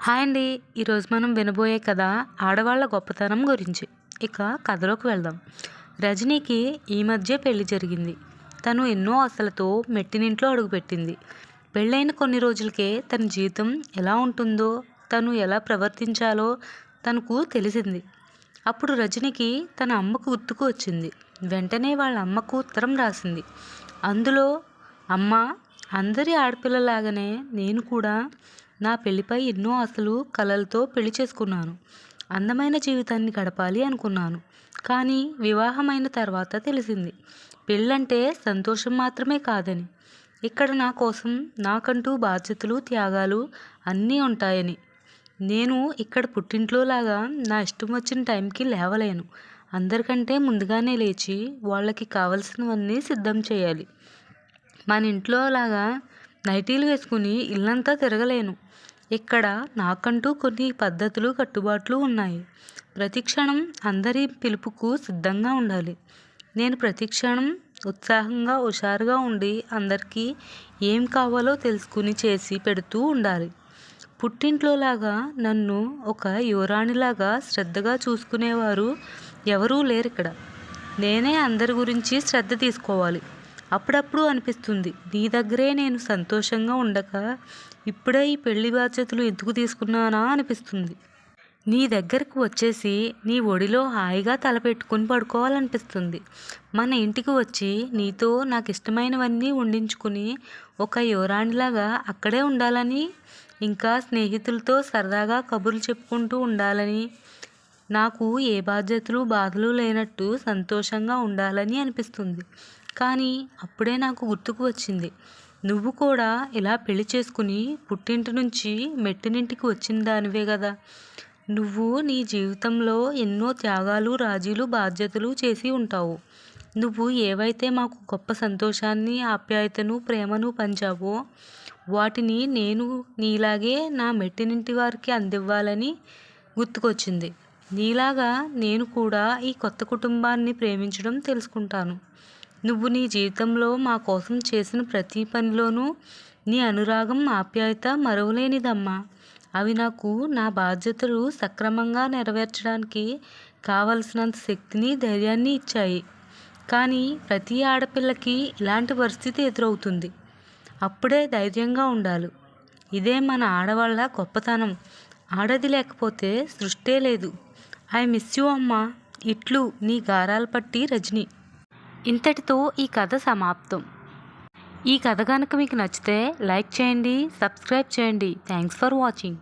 Hi అండి. ఈరోజు మనం వినబోయే కథ ఆడవాళ్ళ గొప్పతనం గురించి. ఇక కథలోకి వెళ్దాం. రజనీకి ఈ మధ్య పెళ్ళి జరిగింది. తను ఎన్నో ఆశలతో మెట్టినింట్లో అడుగుపెట్టింది. పెళ్ళైన కొన్ని రోజులకే తన జీవితం ఎలా ఉంటుందో తను ఎలా ప్రవర్తించాలో తనకు తెలిసింది. అప్పుడు రజనీకి తన అమ్మకు గుర్తుకు వచ్చింది. వెంటనే వాళ్ళ అమ్మకు ఉత్తరం రాసింది. అందులో అమ్మ అందరి ఆడపిల్లలాగానే నేను కూడా నా పెళ్ళిపై ఎన్నో ఆశలు కలలతో పెళ్ళి చేసుకున్నాను. అందమైన జీవితాన్ని గడపాలి అనుకున్నాను. కానీ వివాహమైన తర్వాత తెలిసింది. పెళ్ళంటే సంతోషం మాత్రమే కాదని. ఇక్కడ నా కోసం నాకంటూ బాధ్యతలు త్యాగాలు అన్నీ ఉంటాయని. నేను ఇక్కడ పుట్టింట్లోలాగా నా ఇష్టం వచ్చిన టైంకి లేవలేను. అందరికంటే ముందుగానే లేచి వాళ్ళకి కావలసినవన్నీ సిద్ధం చేయాలి. మన ఇంట్లో లాగా నైటీలు వేసుకుని ఇల్లంతా తిరగలేను. ఇక్కడ నాకంటూ కొన్ని పద్ధతులు కట్టుబాట్లు ఉన్నాయి. ప్రతిక్షణం అందరి పిలుపుకు సిద్ధంగా ఉండాలి. నేను ప్రతిక్షణం ఉత్సాహంగా హుషారుగా ఉండి అందరికీ ఏం కావాలో తెలుసుకుని చేసి పెడుతూ ఉండాలి. పుట్టింట్లోలాగా నన్ను ఒక యువరాణిలాగా శ్రద్ధగా చూసుకునేవారు ఎవరూ లేరు ఇక్కడ నేనే అందరి గురించి శ్రద్ధ తీసుకోవాలి. అప్పుడప్పుడు అనిపిస్తుంది. నీ దగ్గరే నేను సంతోషంగా ఉండక ఇప్పుడే ఈ పెళ్ళి బాధ్యతలు ఎందుకు తీసుకున్నానా అనిపిస్తుంది. నీ దగ్గరకు వచ్చేసి నీ ఒడిలో హాయిగా తలపెట్టుకుని పడుకోవాలనిపిస్తుంది. మన ఇంటికి వచ్చి నీతో నాకు ఇష్టమైనవన్నీ వండించుకుని ఒక యువరాణిలాగా అక్కడే ఉండాలని ఇంకా స్నేహితులతో సరదాగా కబుర్లు చెప్పుకుంటూ ఉండాలని నాకు ఏ బాధ్యతలు బాధలు లేనట్టు సంతోషంగా ఉండాలని అనిపిస్తుంది. కానీ అప్పుడే నాకు గుర్తుకు వచ్చింది. నువ్వు కూడా ఇలా పెళ్ళి చేసుకుని పుట్టింటి నుంచి మెట్టినింటికి వచ్చిన దానివే కదా. నువ్వు నీ జీవితంలో ఎన్నో త్యాగాలు రాజీలు బాధ్యతలు చేసి ఉంటావు. నువ్వు ఏవైతే మాకు గొప్ప సంతోషాన్ని ఆప్యాయతను ప్రేమను పంచావో వాటిని నేను నీలాగే నా మెట్టినింటి వారికి అందివ్వాలని గుర్తుకొచ్చింది. నీలాగా నేను కూడా ఈ కొత్త కుటుంబాన్ని ప్రేమించడం తెలుసుకుంటాను. నువ్వు నీ జీవితంలో మా కోసం చేసిన ప్రతి పనిలోనూ నీ అనురాగం ఆప్యాయత మరువలేనిదమ్మా. అవి నాకు నా బాధ్యతలు సక్రమంగా నెరవేర్చడానికి కావలసినంత శక్తిని ధైర్యాన్ని ఇచ్చాయి. కానీ ప్రతి ఆడపిల్లకి ఇలాంటి పరిస్థితి ఎదురవుతుంది. అప్పుడే ధైర్యంగా ఉండాలి. ఇదే మన ఆడవాళ్ళ గొప్పతనం. ఆడది లేకపోతే సృష్టే లేదు. ఐ మిస్ యూ అమ్మా. ఇట్లు నీ గారాలు పట్టి రజని. ఇంతటితో ఈ కథ సమాప్తం. ఈ కథ కనుక మీకు నచ్చితే లైక్ చేయండి సబ్స్క్రైబ్ చేయండి. Thanks for watching